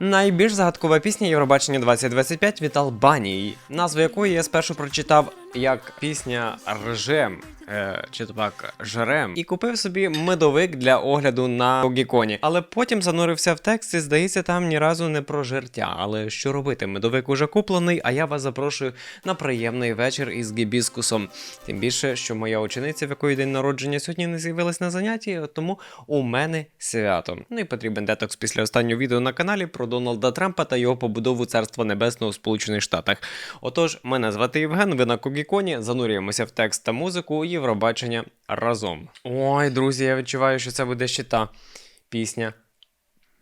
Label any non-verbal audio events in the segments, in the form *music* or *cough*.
Найбільш загадкова пісня Євробачення 2025 від Албанії, назву якої я спершу прочитав як пісня Ржем. Е, чи то так Жрем, і купив собі медовик для огляду на Огіконі. Але потім занурився в текст і здається, там ні разу не про жертя. Але що робити? Медовик уже куплений, а я вас запрошую на приємний вечір із гібіскусом. Тим більше, що моя учениця, в якої день народження сьогодні не з'явилась на занятті, тому у мене свято. Ну і потрібен детокс після останнього відео на каналі про Дональда Трампа та його побудову царства небесного в Сполучених Штатах. Отож, мене звати Євген, ви на Когіконі, занурюємося в текст та музику Євробачення разом. Ой, друзі, я відчуваю, що це буде ще та пісня.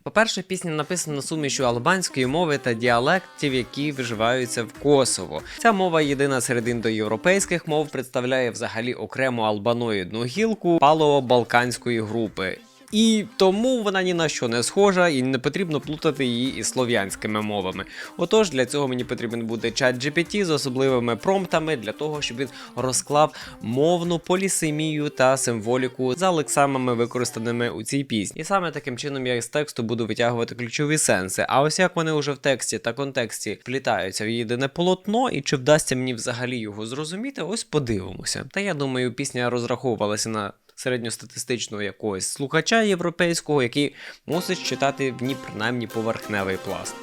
По-перше, пісня написана сумішю албанської мови та діалектів, які вживаються в Косово. Ця мова єдина серед індоєвропейських мов представляє взагалі окрему албаноїдну гілку палео-балканської групи. І тому вона ні на що не схожа, і не потрібно плутати її із слов'янськими мовами. Отож, для цього мені потрібен буде чат GPT з особливими промптами для того, щоб він розклав мовну полісемію та символіку за лексамами, використаними у цій пісні. І саме таким чином я з тексту буду витягувати ключові сенси. А ось як вони вже в тексті та контексті вплітаються в єдине полотно, і чи вдасться мені взагалі його зрозуміти, ось подивимося. Та я думаю, пісня розраховувалася на середньостатистичного якогось слухача європейського, який мусить читати в ній принаймні поверхневий пласт.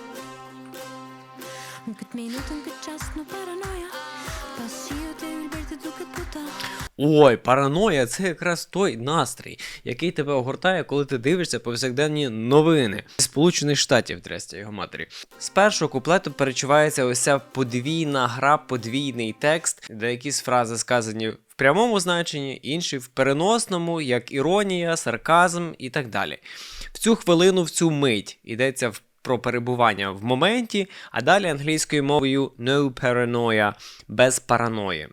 Ой, параноя це якраз той настрій, який тебе огортає, коли ти дивишся повсякденні новини Сполучених Штатів, трестя його матері. З першого куплету перечувається ось ця подвійна гра, подвійний текст, де якісь фрази сказані прямому значенні, інші в переносному, як іронія, сарказм і так далі. В цю хвилину, в цю мить йдеться в про перебування в моменті, а далі англійською мовою no paranoia, без параної.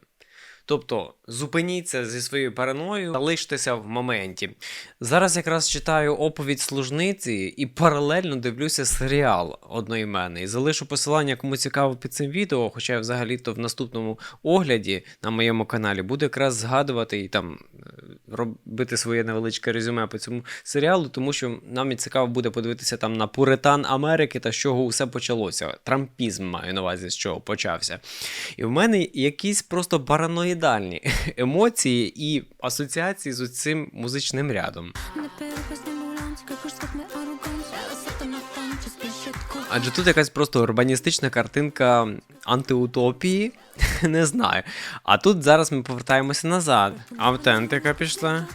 Тобто зупиніться зі своєю параною, залиштеся в моменті. Зараз якраз читаю оповідь служниці і паралельно дивлюся серіал одноіменний. Залишу посилання, кому цікаво під цим відео, хоча взагалі-то в наступному огляді на моєму каналі буду якраз згадувати і там робити своє невеличке резюме по цьому серіалу, тому що нам і цікаво буде подивитися там на пуритан Америки та з чого усе почалося. Трампізм маю на увазі, з чого почався. І в мене якісь просто параноїдальні *laughs* емоції і асоціації з цим музичним рядом. Адже тут якась просто урбаністична картинка антиутопії, *laughs* не знаю. А тут зараз ми повертаємося назад. Автентика пішла.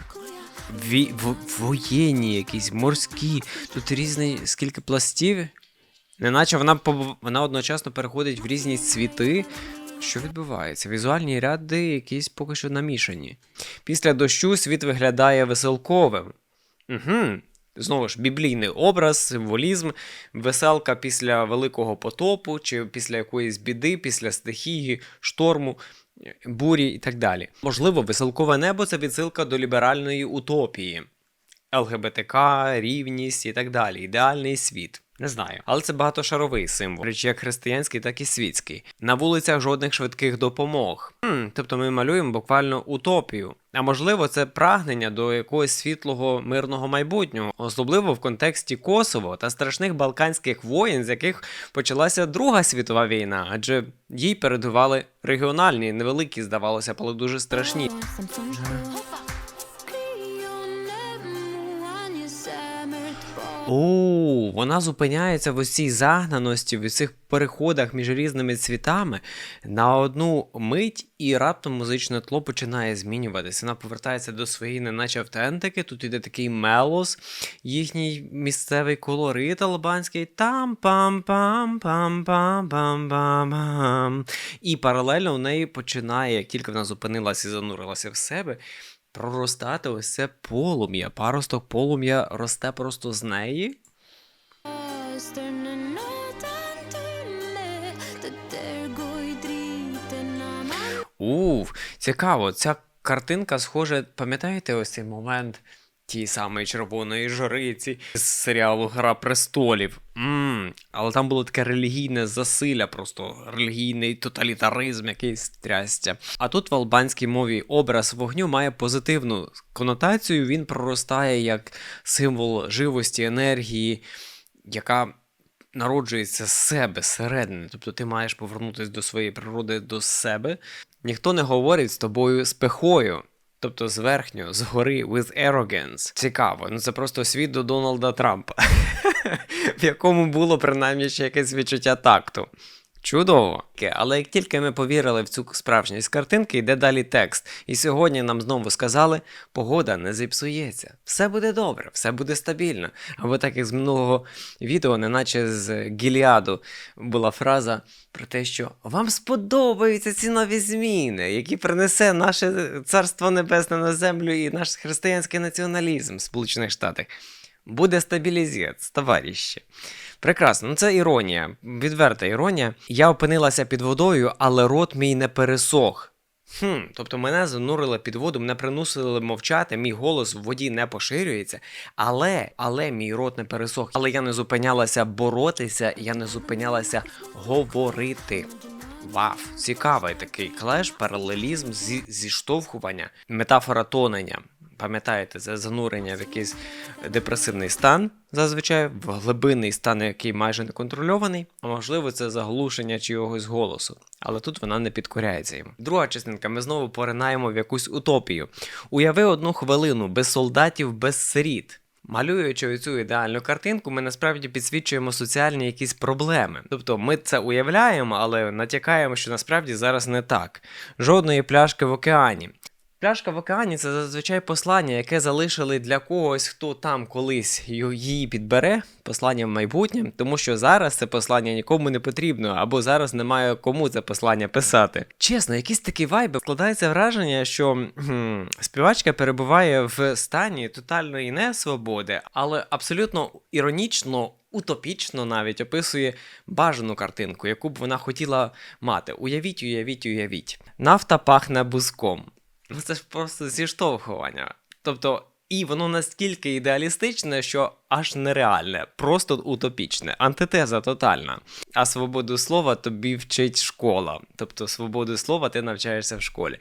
Ві... Воєнні, якісь морські. Тут різні скільки пластів. Неначе вона пов- вона одночасно переходить в різні світи. Що відбувається? Візуальні ряди якісь поки що намішані. Після дощу світ виглядає веселковим. Угу. Знову ж, біблійний образ, символізм, веселка після великого потопу, чи після якоїсь біди, після стихії, шторму, бурі і так далі. Можливо, веселкове небо це відсилка до ліберальної утопії. ЛГБТК, рівність і так далі. Ідеальний світ. Не знаю, але це багатошаровий символ, речі як християнський, так і світський. На вулицях жодних швидких допомог. Хм, тобто ми малюємо буквально утопію. А можливо, це прагнення до якогось світлого мирного майбутнього, особливо в контексті Косово та страшних балканських воєн, з яких почалася Друга світова війна, адже їй передували регіональні, невеликі, здавалося, але дуже страшні. О, вона зупиняється в ось цій загнаності, в цих переходах між різними цвітами на одну мить, і раптом музичне тло починає змінюватися. Вона повертається до своєї, неначе автентики. Тут іде такий мелос, їхній місцевий колорит албанський. там пам пам пам пам пам пам пам І паралельно у неї починає, як тільки вона зупинилася і занурилася в себе, проростати ось це полум'я. Паросток полум'я росте просто з неї. Уф, цікаво, ця картинка схожа, пам'ятаєте ось цей момент тієї самої червоної жриці з серіалу Гра престолів. Мм, але там було таке релігійне засилля, просто релігійний тоталітаризм, якийсь трястя. А тут в албанській мові образ вогню має позитивну конотацію, він проростає як символ живості, енергії, яка народжується з себе зсередини. Тобто ти маєш повернутися до своєї природи, до себе. Ніхто не говорить з тобою з пихою. Тобто зверхньо, згори, with arrogance. Цікаво. Ну це просто світ до Дональда Трампа, *laughs* в якому було принаймні ще якесь відчуття такту. Чудово. Але як тільки ми повірили в цю справжність картинки, йде далі текст. І сьогодні нам знову сказали, погода не зіпсується. Все буде добре, все буде стабільно. Або так як з минулого відео, неначе з Гіліаду, була фраза про те, що вам сподобаються ці нові зміни, які принесе наше царство небесне на землю і наш християнський націоналізм в Сполучених Штатах. Буде стабілізець, товариші. Прекрасно, ну це іронія, відверта іронія. Я опинилася під водою, але рот мій не пересох. Хм, тобто мене занурили під воду, мене примусили мовчати, мій голос в воді не поширюється, але, але мій рот не пересох. Але я не зупинялася боротися, я не зупинялася говорити. Вау, цікавий такий клеш, паралелізм, зі, зіштовхування, метафора тонення. Пам'ятаєте, це занурення в якийсь депресивний стан, зазвичай, в глибинний стан, який майже не контрольований, а можливо, це заглушення чогось голосу. Але тут вона не підкоряється йому. Друга частинка, ми знову поринаємо в якусь утопію. Уяви одну хвилину без солдатів, без сиріт. Малюючи цю ідеальну картинку, ми насправді підсвічуємо соціальні якісь проблеми. Тобто ми це уявляємо, але натякаємо, що насправді зараз не так. Жодної пляшки в океані. Пляшка в океані це зазвичай послання, яке залишили для когось, хто там колись її підбере, послання в майбутнє, тому що зараз це послання нікому не потрібно, або зараз немає кому це послання писати. Чесно, якісь такі вайби складається враження, що хм, співачка перебуває в стані тотальної несвободи, але абсолютно іронічно. Утопічно навіть описує бажану картинку, яку б вона хотіла мати. Уявіть, уявіть, уявіть. Нафта пахне бузком. Ну це ж просто зіштовхування. Тобто, і воно настільки ідеалістичне, що аж нереальне, просто утопічне, антитеза тотальна. А свободу слова тобі вчить школа. Тобто, свободу слова ти навчаєшся в школі.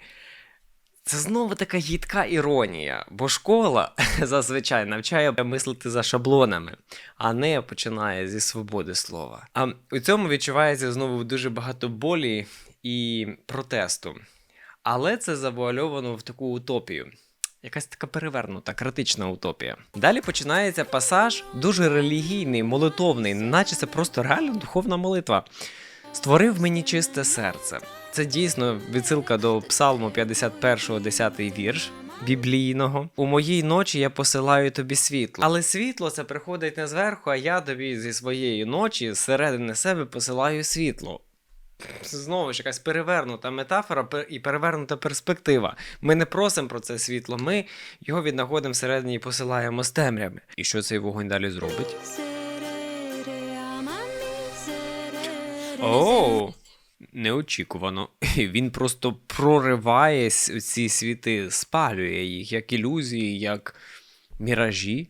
Це знову така гідка іронія, бо школа *laughs* зазвичай навчає мислити за шаблонами, а не починає зі свободи слова. А у цьому відчувається знову дуже багато болі і протесту. Але це завуальовано в таку утопію. Якась така перевернута, критична утопія. Далі починається пасаж дуже релігійний, молитовний, наче це просто реально духовна молитва. Створив мені чисте серце. Це дійсно відсилка до Псалму 51, 10 вірш біблійного. У моїй ночі я посилаю тобі світло. Але світло це приходить не зверху, а я тобі зі своєї ночі зсередини себе посилаю світло. Знову ж якась перевернута метафора і перевернута перспектива. Ми не просимо про це світло, ми його віднаходимо всередині і посилаємо з темряви. І що цей вогонь далі зробить? Оу! Неочікувано. Він просто прориває ці світи, спалює їх, як ілюзії, як міражі.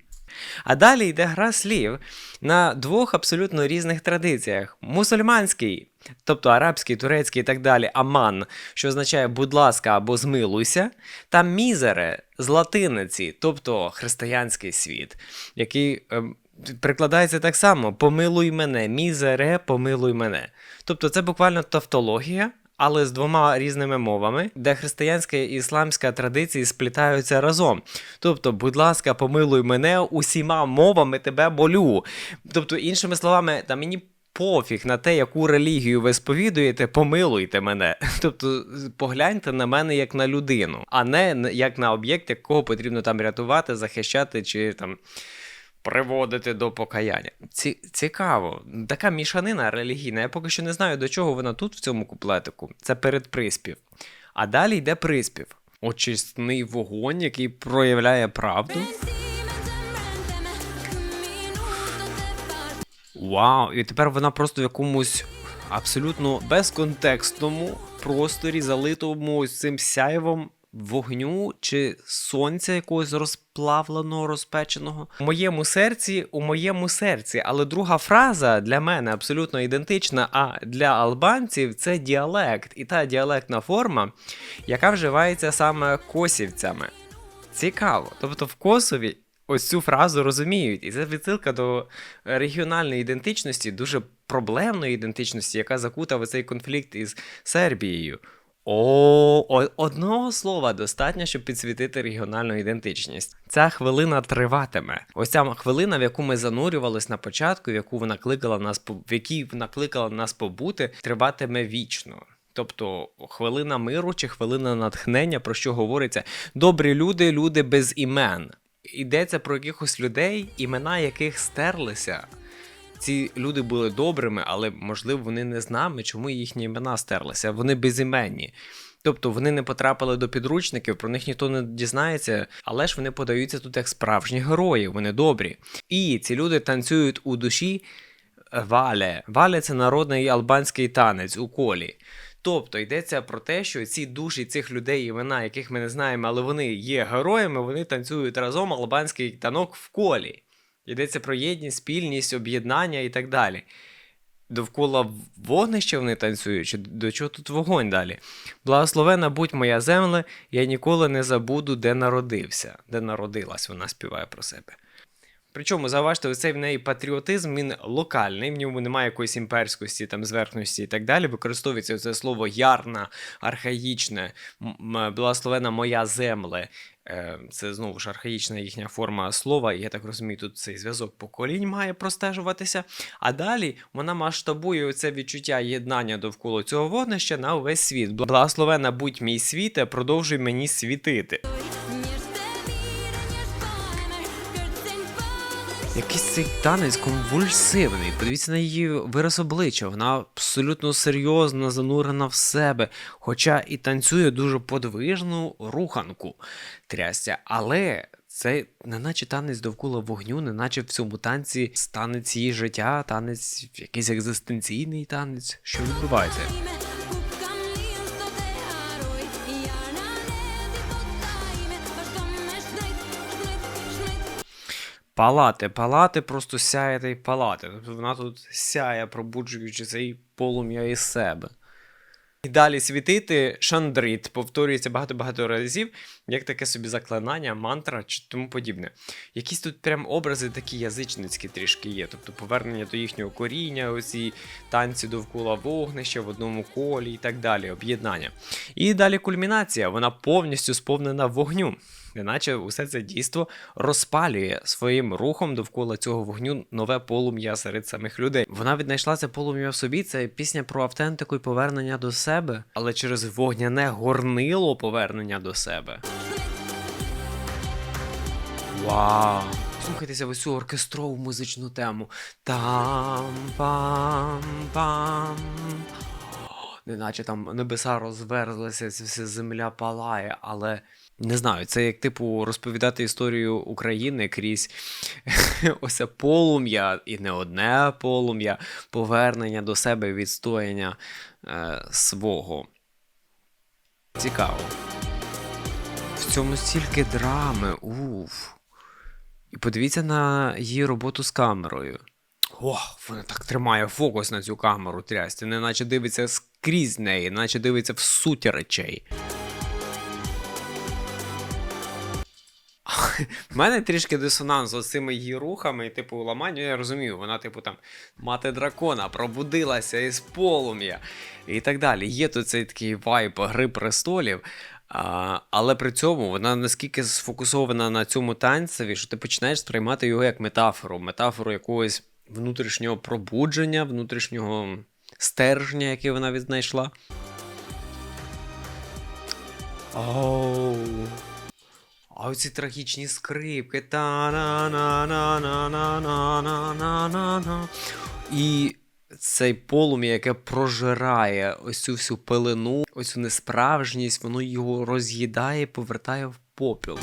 А далі йде гра слів на двох абсолютно різних традиціях: мусульманський, тобто арабський, турецький і так далі, аман, що означає будь ласка або змилуйся, та мізере з латиниці, тобто християнський світ, який ем, прикладається так само: помилуй мене, мізере, помилуй мене. Тобто це буквально тавтологія. Але з двома різними мовами, де християнська і ісламська традиції сплітаються разом. Тобто, будь ласка, помилуй мене усіма мовами тебе молю. Тобто, іншими словами, та мені пофіг на те, яку релігію ви сповідуєте, помилуйте мене. *laughs* Тобто, погляньте на мене як на людину, а не як на об'єкт, якого потрібно там рятувати, захищати чи там приводити до покаяння. Ці, цікаво. Така мішанина релігійна. Я поки що не знаю, до чого вона тут в цьому куплетику. Це передприспів. А далі йде приспів. Очисний вогонь, який проявляє правду. Вау! І тепер вона просто в якомусь абсолютно безконтекстному просторі, залитому цим сяєвом вогню чи сонця якогось розплавленого, розпеченого. У моєму серці, у моєму серці. Але друга фраза для мене абсолютно ідентична. А для албанців це діалект, і та діалектна форма, яка вживається саме косівцями. Цікаво. Тобто в Косові ось цю фразу розуміють. І це відсилка до регіональної ідентичності, дуже проблемної ідентичності, яка закутав цей конфлікт із Сербією. О, одного слова достатньо, щоб підсвітити регіональну ідентичність. Ця хвилина триватиме. Ось ця хвилина, в яку ми занурювались на початку, в яку вона кликала нас в якій вона кликала нас побути, триватиме вічно. Тобто хвилина миру чи хвилина натхнення, про що говориться добрі люди, люди без імен. Йдеться про якихось людей, імена яких стерлися. Ці люди були добрими, але можливо вони не з нами, чому їхні імена стерлися. Вони безіменні. Тобто вони не потрапили до підручників, про них ніхто не дізнається, але ж вони подаються тут як справжні герої, вони добрі. І ці люди танцюють у душі вале. Вале це народний албанський танець у колі. Тобто йдеться про те, що ці душі цих людей, імена, яких ми не знаємо, але вони є героями, вони танцюють разом албанський танок в колі. Йдеться про єдність, спільність, об'єднання і так далі. Довкола вогнища вони танцюють, чи до чого тут вогонь далі? Благословена будь моя земля, я ніколи не забуду, де народився, де народилась, вона співає про себе. Причому, зауважте, оцей в неї патріотизм, він локальний, в ньому немає якоїсь імперськості, там, зверхності і так далі. Використовується це слово ярна, архаїчне, благословена моя земле. Е, Це знову ж архаїчна їхня форма слова, і я так розумію, тут цей зв'язок поколінь має простежуватися. А далі вона масштабує оце відчуття єднання довкола цього вогнища на увесь світ. Благословена будь мій світе, продовжуй мені світити. Якийсь цей танець конвульсивний. Подивіться на її вираз обличчя. Вона абсолютно серйозно занурена в себе, хоча і танцює дуже подвижну руханку трястя. Але це не наче танець довкола вогню, не наче в цьому танці танець її життя, танець, якийсь екзистенційний танець. Що відбувається? Палати, палати, просто сяє й палати. Тобто вона тут сяє, пробуджуючи цей полум'я із себе. І далі світити шандрит повторюється багато-багато разів, як таке собі заклинання, мантра чи тому подібне. Якісь тут прям образи такі язичницькі трішки є, тобто повернення до їхнього коріння, оці танці довкола вогнища в одному колі і так далі, об'єднання. І далі кульмінація, вона повністю сповнена вогню. Неначе усе це дійство розпалює своїм рухом довкола цього вогню нове полум'я серед самих людей. Вона віднайшла це полум'я в собі. Це пісня про автентику і повернення до себе, але через вогняне горнило повернення до себе. Вау! Слухайтеся в цю оркестрову музичну тему. Там пам пам. Неначе там небеса розверзлися, вся земля палає, але не знаю, це як типу розповідати історію України крізь *laughs* ось це полум'я, і не одне полум'я, повернення до себе, відстояння е, свого. Цікаво. В цьому стільки драми, уф. І подивіться на її роботу з камерою. О, вона так тримає фокус на цю камеру трясти, неначе дивиться скрізь неї, наче дивиться в суті речей. *laughs* У мене трішки дисонанс з цими її рухами, типу ламанню, я розумію, вона, типу, там мати дракона, пробудилася із полум'я і так далі. Є тут цей такий вайб гри престолів. А, але при цьому вона наскільки сфокусована на цьому танцеві, що ти починаєш сприймати його як метафору, метафору якогось внутрішнього пробудження, внутрішнього стержня, яке вона віднайшла. Оу. А оці трагічні скрипки. та на на І цей полум'я, яке прожирає ось цю всю пелену, ось цю несправжність, воно його роз'їдає, повертає в попіл.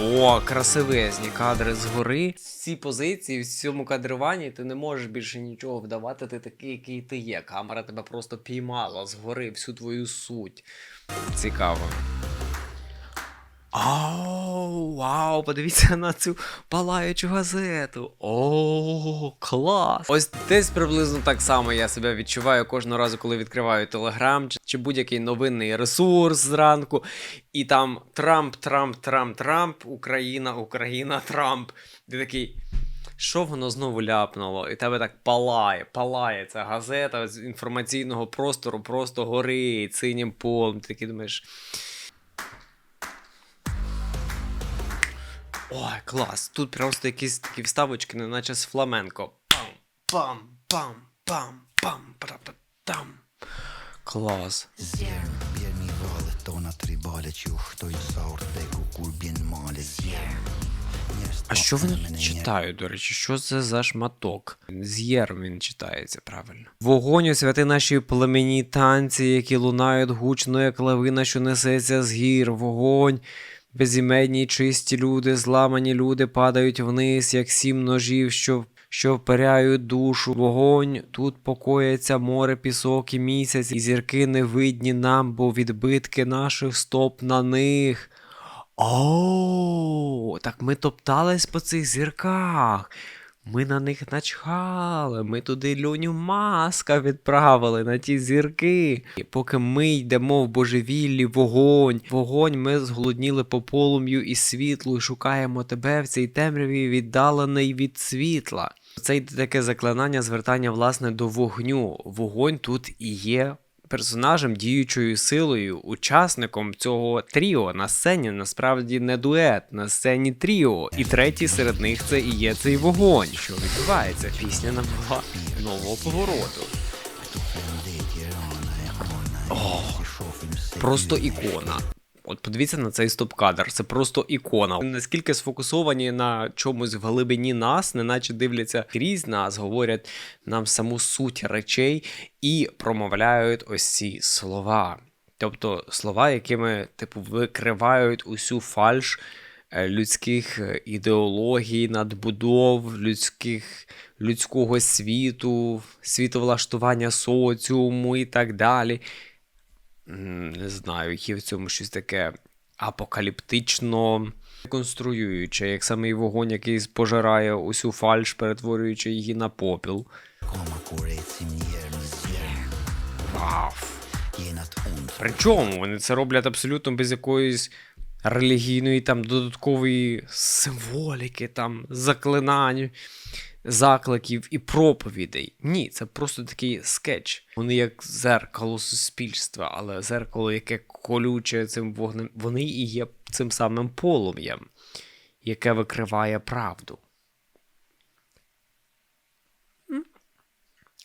О, красивезні кадри згори. В цій позиції, в цьому кадруванні ти не можеш більше нічого вдавати, ти такий, який ти є. Камера тебе просто піймала згори всю твою суть. Цікаво. Оу, вау, подивіться на цю палаючу газету. О, клас! Ось десь приблизно так само я себе відчуваю кожного разу, коли відкриваю Телеграм чи, будь-який новинний ресурс зранку. І там Трамп, Трамп, Трамп, Трамп, Україна, Україна, Трамп. Ти такий. Що воно знову ляпнуло? І тебе так палає, палає ця газета з інформаційного простору, просто горить синім полем. Ти такий думаєш. Ой, клас. Тут просто якісь такі вставочки, неначе з фламенко. Пам, пам, пам, пам, пам, пам. Клас. А що вони читають, до речі, що це за шматок? З'єр він читається правильно. Вогонь освяти наші племені танці, які лунають гучно, як лавина, що несеться з гір. Вогонь. Безіменні чисті люди, зламані люди падають вниз, як сім ножів, що, що вперяють душу. Вогонь, тут покоїться море, пісок і місяць, і зірки не видні нам, бо відбитки наших стоп на них. О, так ми топтались по цих зірках. Ми на них начхали, ми туди Льоню Маска відправили на ті зірки. І поки ми йдемо в божевіллі, вогонь, вогонь, ми зголодніли по полум'ю і світлу, і шукаємо тебе в цій темряві віддалений від світла. Це йде таке заклинання звертання власне до вогню. Вогонь тут і є персонажем, діючою силою, учасником цього тріо на сцені насправді не дует, на сцені тріо. І третій серед них це і є цей вогонь. Що відбувається? Пісня набула нового повороту. Просто ікона. От подивіться на цей стоп-кадр, це просто ікона. Наскільки сфокусовані на чомусь в глибині нас, неначе дивляться крізь нас, говорять нам саму суть речей і промовляють ось ці слова. Тобто слова, якими типу викривають усю фальш е, людських е, ідеологій, надбудов, людських, людського світу, світовлаштування соціуму і так далі. Не знаю, є в цьому щось таке апокаліптично конструююче, як самий вогонь, який пожирає усю фальш, перетворюючи її на попіл. Вау! Причому вони це роблять абсолютно без якоїсь релігійної там додаткової символіки, там заклинань, закликів і проповідей. Ні, це просто такий скетч. Вони як зеркало суспільства, але зеркало, яке колюче цим вогнем, вони і є цим самим полум'ям, яке викриває правду.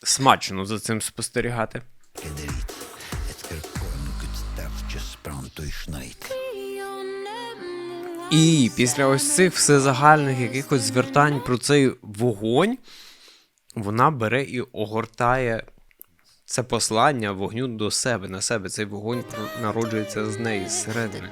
Смачно за цим спостерігати. І після ось цих всезагальних якихось звертань про цей вогонь, вона бере і огортає це послання вогню до себе, на себе. Цей вогонь народжується з неї зсередини.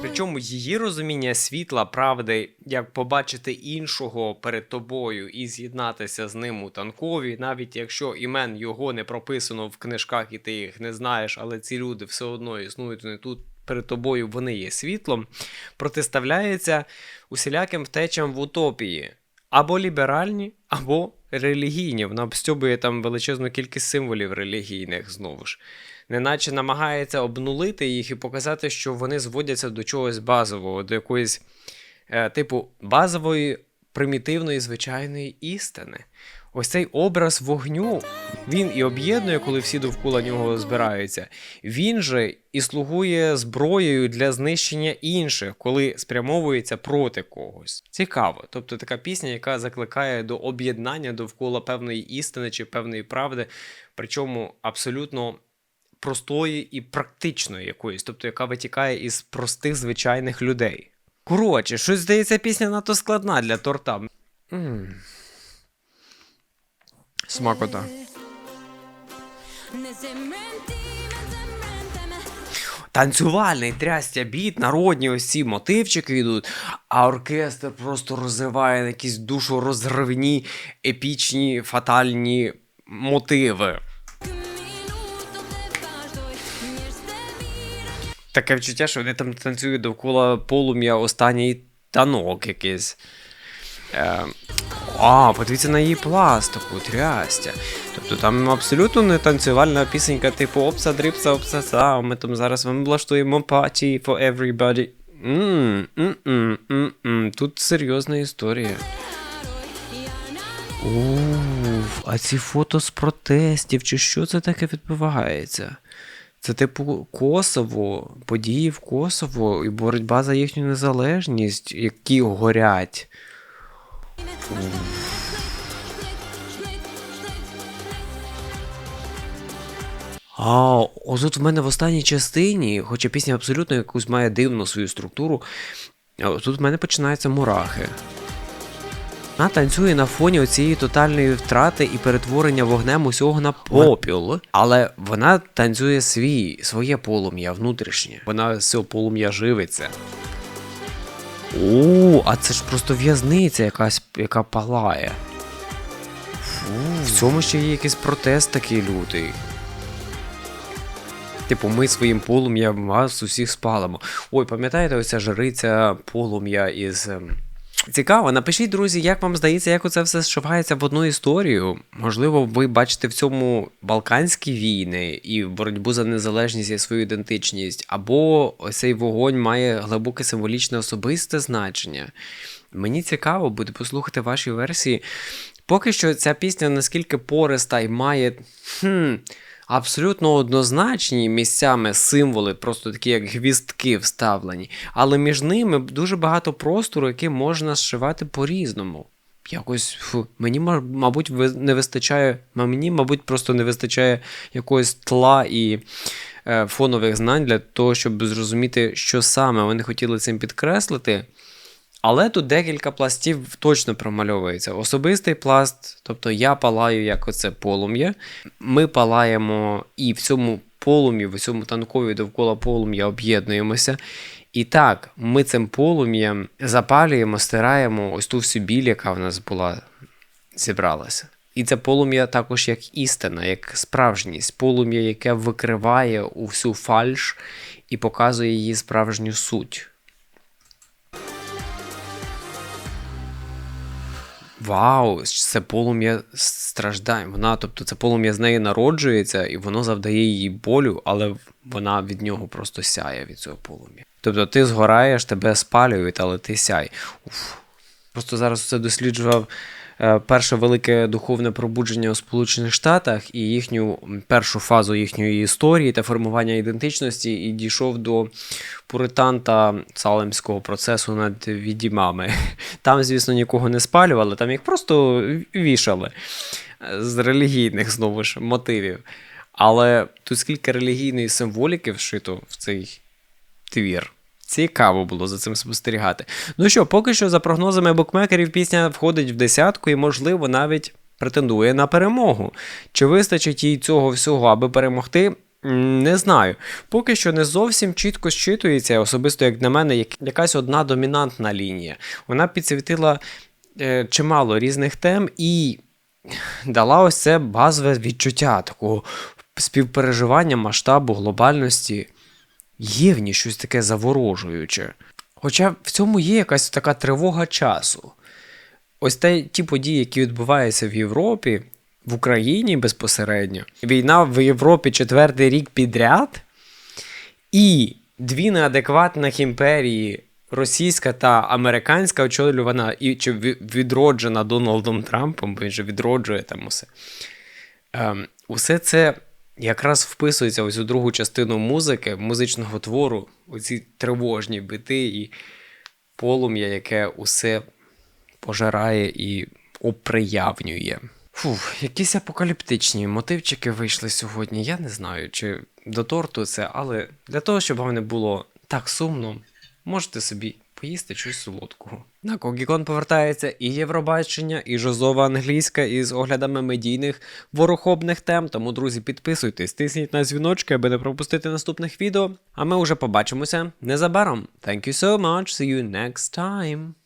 Причому її розуміння світла, правди, як побачити іншого перед тобою і з'єднатися з ним у танкові, навіть якщо імен його не прописано в книжках і ти їх не знаєш, але ці люди все одно існують вони тут перед тобою, вони є світлом, протиставляється усіляким втечам в утопії. Або ліберальні, або релігійні. Вона обстьобує там величезну кількість символів релігійних знову ж. Неначе намагається обнулити їх і показати, що вони зводяться до чогось базового, до якоїсь, е, типу, базової, примітивної, звичайної істини. Ось цей образ вогню, він і об'єднує, коли всі довкола нього збираються. Він же і слугує зброєю для знищення інших, коли спрямовується проти когось. Цікаво. Тобто така пісня, яка закликає до об'єднання довкола певної істини чи певної правди, причому абсолютно простої і практичної якоїсь, тобто яка витікає із простих звичайних людей. Коротше, щось здається, пісня надто складна для торта. м Смакота. Танцювальний трястя біт, народні ось ці мотивчики йдуть, а оркестр просто розвиває на якісь душорозривні, епічні, фатальні мотиви. Таке відчуття, що вони там танцюють довкола полум'я останній танок якийсь. Е, а, подивіться на її пластику, трястя. Тобто там абсолютно не танцювальна пісенька, типу опса, дрипса, опса, са, ми там зараз вам влаштуємо паті for everybody. М, м, м, м, м. Тут серйозна історія. Уф, а ці фото з протестів, чи що це таке відбувається? Це типу Косово, події в Косово і боротьба за їхню незалежність, які горять. А, отут в мене в останній частині, хоча пісня абсолютно якусь має дивну свою структуру, тут в мене починаються мурахи. Вона танцює на фоні оцієї тотальної втрати і перетворення вогнем усього на попіл. Але вона танцює свій, своє полум'я внутрішнє. Вона з цього полум'я живиться. О, а це ж просто в'язниця якась, яка палає. Фу, в цьому ще є якийсь протест такий лютий. Типу, ми своїм полум'ям вас усіх спалимо. Ой, пам'ятаєте, оця жриця полум'я із. Цікаво, напишіть, друзі, як вам здається, як оце все зшивається в одну історію. Можливо, ви бачите в цьому Балканські війни і боротьбу за незалежність і свою ідентичність, або цей вогонь має глибоке символічне особисте значення. Мені цікаво буде послухати ваші версії. Поки що ця пісня наскільки пориста і має хм, абсолютно однозначні місцями символи, просто такі як гвістки вставлені, але між ними дуже багато простору, який можна зшивати по-різному. Якось фу, мені, мабуть, не вистачає, мені, мабуть, просто не вистачає якогось тла і е, фонових знань для того, щоб зрозуміти, що саме вони хотіли цим підкреслити. Але тут декілька пластів точно промальовується. Особистий пласт, тобто я палаю як оце полум'я. Ми палаємо і в цьому полум'ї, в цьому танкові довкола полум'я об'єднуємося. І так, ми цим полум'ям запалюємо, стираємо ось ту всю біль, яка в нас була, зібралася. І це полум'я також як істина, як справжність, полум'я, яке викриває усю фальш і показує її справжню суть. Вау, це полум'я страждань. Вона, тобто, це полум'я з неї народжується, і воно завдає їй болю, але вона від нього просто сяє від цього полум'я. Тобто ти згораєш, тебе спалюють, але ти сяй. Уф. Просто зараз це досліджував перше велике духовне пробудження у Сполучених Штатах і їхню першу фазу їхньої історії та формування ідентичності, і дійшов до пуританта салемського процесу над відімами. *laughs* Там, звісно, нікого не спалювали, там їх просто вішали е, з релігійних знову ж мотивів. Але тут скільки релігійної символіки вшито в цей твір. Цікаво було за цим спостерігати. Ну що, поки що, за прогнозами букмекерів, пісня входить в десятку і, можливо, навіть претендує на перемогу. Чи вистачить їй цього всього, аби перемогти? Не знаю. Поки що не зовсім чітко щитується, особисто як на мене, як- якась одна домінантна лінія. Вона підсвітила е, чимало різних тем і дала ось це базове відчуття такого співпереживання масштабу, глобальності. Є в ній щось таке заворожуюче. Хоча в цьому є якась така тривога часу. Ось те, ті події, які відбуваються в Європі, в Україні безпосередньо. Війна в Європі четвертий рік підряд, і дві неадекватних імперії, російська та американська, очолювана і чи відроджена Дональдом Трампом, бо він же відроджує там усе. Ем, усе це якраз вписується ось у другу частину музики, музичного твору, оці тривожні бити і полум'я, яке усе пожирає і оприявнює. Фух, якісь апокаліптичні мотивчики вийшли сьогодні. Я не знаю, чи до торту це, але для того, щоб вам не було так сумно, можете собі поїсти щось солодкого. На Когікон повертається і Євробачення, і Жозова англійська із оглядами медійних ворохобних тем. Тому, друзі, підписуйтесь, тисніть на дзвіночки, аби не пропустити наступних відео. А ми вже побачимося незабаром. Thank you so much. See you next time.